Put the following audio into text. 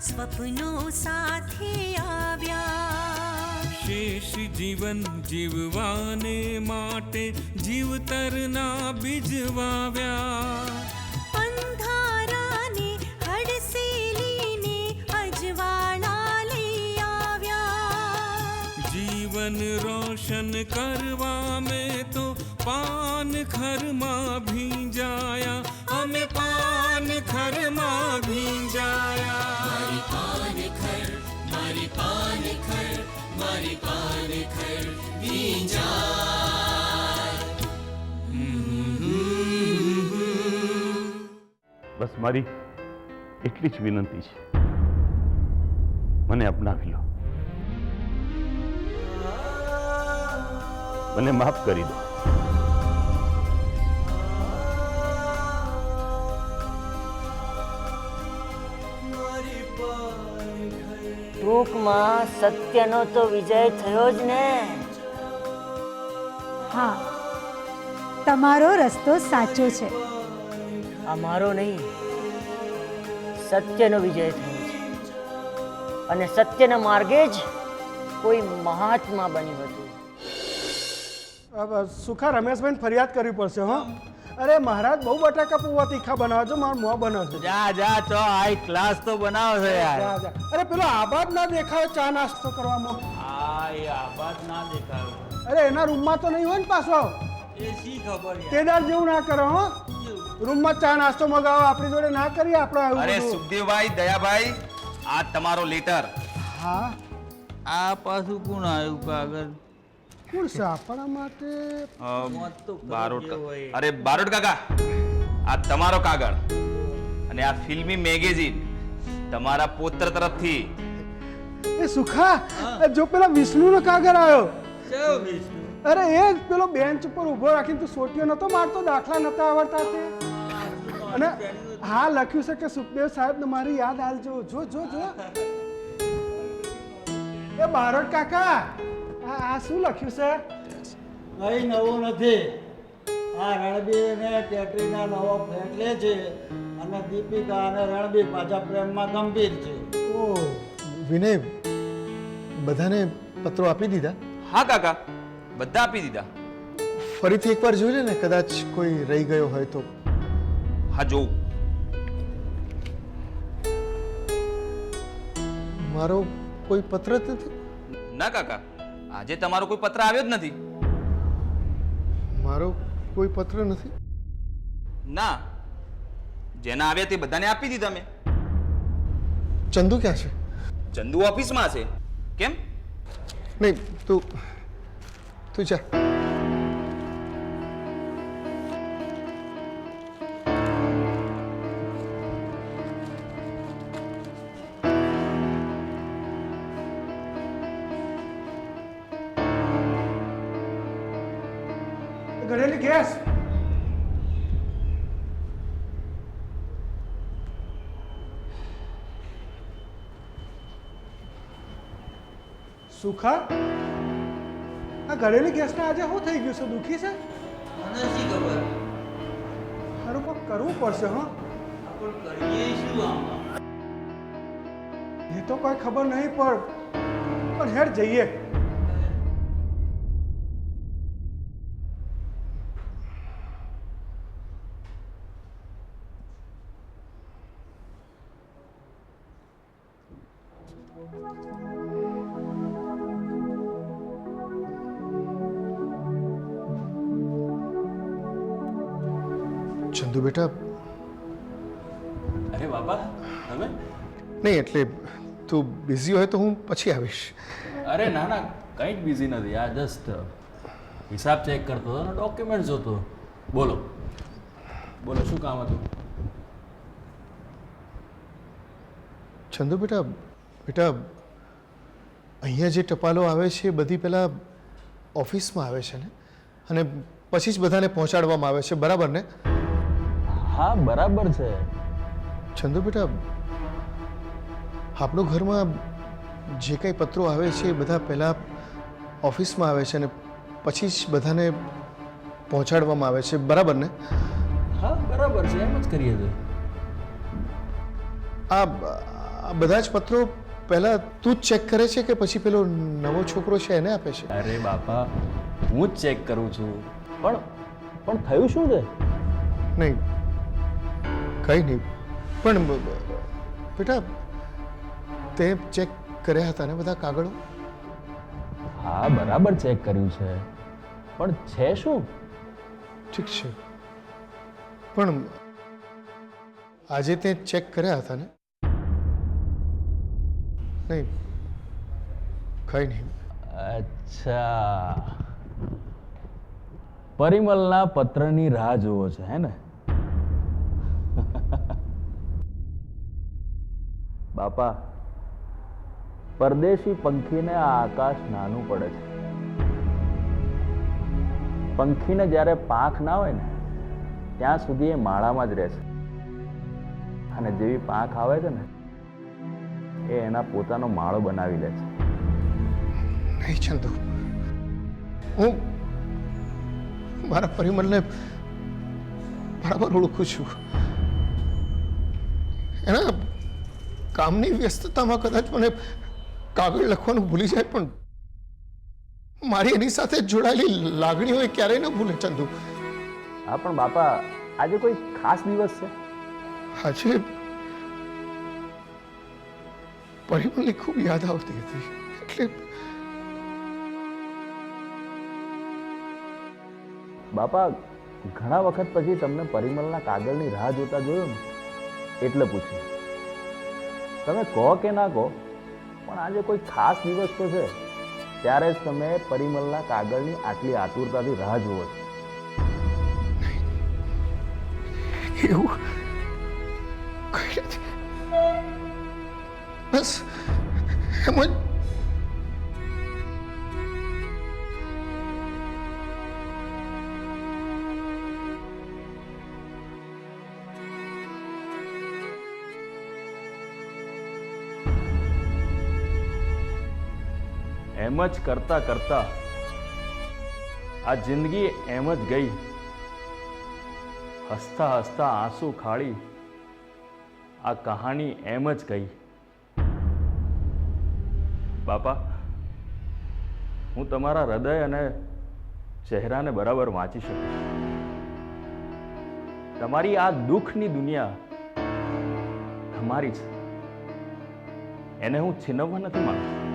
સ્વપ્નો સાથે આવ્યા શેષ જીવન જીવવાને માટે જીવતરના બીજ વાવ્યા અંધારાને હડસેલીને અજવાળા લઈ આવ્યા જીવન રોશન કરવા મેં તો પાન ખરમાં ભીંજાયા અમે પાન ખરમાં ભીંજાયા બસ મારી એટલી જ વિનંતી છે મને અપનાવી લો મને માફ કરી દો ટૂંકમાં સત્યનો તો વિજય થયો જ ને. હા તમારો રસ્તો સાચો છે. અમારો નહીં સત્યનો વિજય થયો છે. અને સત્યના માર્ગે જ કોઈ મહાત્મા બન્યું હતું. હવે સુખા રમેશભાઈને ફરિયાદ કરવી પડશે હો. અરે મહારાજ બહુ બટાકા પૌવા તીખા બનાવો છો મારું મોં બનાવજો. જા જા તો હાઈ ક્લાસ તો બનાવો છે યાર. અરે પેલો આબાદ ના દેખાયો ચા નાસ્તો કરવામાં? આ એ આબાદ ના દેખાયો. અરે એના રૂમમાં તો નહીં હોય ને પાછો? એ શી ખબર કેદાર જેવું ના કરો હો. રૂમમાં ચા નાસ્તો મગાવો આપણી જોડે ના કરીએ આપણે અરે સુખદેવભાઈ દયાભાઈ આ તમારો લેટર. હા. આ પાછું કોણ આવ્યું કાગળ? કોણ છે આપણા માટે બારોટ અરે બારોટ કાકા આ તમારો કાગળ અને આ ફિલ્મી મેગેઝિન તમારા પુત્ર તરફથી. એ સુખા જો પેલા વિષ્ણુનો કાગળ આવ્યો. અરે એ જ પેલો બેન્ચ ઉપર ઊભો રાખીને તું સોટીઓ નતો મારતો દાખલા નતા આવડતા તે. અને હા લખ્યું છે કે સુખદેવ સાહેબ મારી યાદ આલજો. જો જો જો. એ બારોટ કાકા આ આ શું લખ્યું છે? કઈ નવું નથી. આ રણબીર ને કેટરીના નવો ફ્લેટ લે છે અને દીપિકા અને રણબીર પાછા પ્રેમમાં ગંભીર છે. ઓ વિનય બધાને પત્રો આપી દીધા? હા કાકા. બધા આપી દીધા. ફરીથી એકવાર જોઈ લે ને કદાચ કોઈ રહી ગયો હોય તો. હા જોઉં. મારો કોઈ પત્ર જ નથી? ના કાકા. આજે તમારો કોઈ પત્ર આવ્યો જ નથી. મારો કોઈ પત્ર નથી? ના. જેના આવ્યા તે બધાને આપી દીધા મેં. ચંદુ ક્યાં છે? ચંદુ ઓફિસમાં છે. કેમ? નહીં તું તું જા. સુખા? આ ઘરેલી ગેસને આજે શું થઈ ગયું છે? દુખી છે? મને શી ખબર? મારું પણ કરવું પડશે હા. પણ કરીએ શું આમાં? એ તો કોઈ ખબર નહીં પણ પણ હેર જઈએ. ચંદુ બેટા. અરે બાપા તમે? નહીં એટલે તું બિઝી હોય તો હું પછી આવીશ. અરે ના ના કંઈ જ બિઝી નથી. આ જસ્ટ હિસાબ ચેક કરતો હતો ને ડોક્યુમેન્ટ જોતો. બોલો. બોલો શું કામ હતું? ચંદુ બેટા બેટા અહીંયા જે ટપાલો આવે છે એ બધી પહેલાં ઓફિસમાં આવે છે ને? અને પછી જ બધાને પહોંચાડવામાં આવે છે બરાબર ને? હા બરાબર છે. ચંદુ બેટા આપણું ઘરમાં જે કંઈ પત્રો આવે છે એ બધા પહેલાં ઓફિસમાં આવે છે અને પછી જ બધાને પહોંચાડવામાં આવે છે. બરાબર ને? હા બરાબર છે. એમ જ કરીએ છીએ. આ આ બધા જ પત્રો પહેલા તું જ ચેક કરે છે કે પછી પેલો નવો છોકરો છે એને આપે છે? અરે બાપા હું જ ચેક કરું છું. પણ પણ થયું શું છે? નહીં કંઈ નહીં. પણ બેટા તે ચેક કર્યા હતા ને બધા કાગળો? હા બરાબર ચેક કર્યું છે. પણ છે શું? ઠીક છે. પણ આજે તે ચેક કર્યા હતા ને? નહીં. કંઈ નહીં. અચ્છા. પરિમલના પત્રની રાહ જુઓ છે હે ને? બાપા, પરદેશી પંખીને આ આકાશ નાનું પડે છે. પંખીને જ્યારે પાંખ ના હોય ને, ત્યાં સુધી એ માળામાં જ રહે છે. અને જેવી પાંખ આવે છે ને, એ એના પોતાનો માળો બનાવી લે છે. નહીં ચંદુ હું મારા પરિમલને બરાબર ઓળખું છું. એના કામની વ્યસ્તતામાં કદાચ મને કાગળ લખવાનું ભૂલી જાય પણ મારી એની સાથે જોડાયેલી લાગણીઓ એ ક્યારેય ન ભૂલે ચંદુ. હા પણ બાપા આજે કોઈ ખાસ દિવસ છે? આજે પરિમલની ખૂબ યાદ આવતી હતી એટલે બાપા ઘણા વખત પછી તમને પરિમલના કાગળની રાહ જોતા જોયો ને? એટલે પૂછ્યું. તમે કહો કે ના કહો, પણ આજે કોઈ ખાસ દિવસ તો છે. ત્યારે જ તમે પરિમલના કાગળની આટલી આતુરતાથી રાહ જુઓ છો. એવું. બસ. એમ જ એમ જ કરતા કરતા આ જિંદગી એમ જ ગઈ. હસતા હસતા આંસુ ખાળી, આ કહાની એમ જ ગઈ. બાપા, હું તમારા હૃદય અને ચહેરાને બરાબર વાંચી શકું તમારી આ દુઃખની દુનિયા તમારી છે. એને હું છીનવવા નથી માંગતો.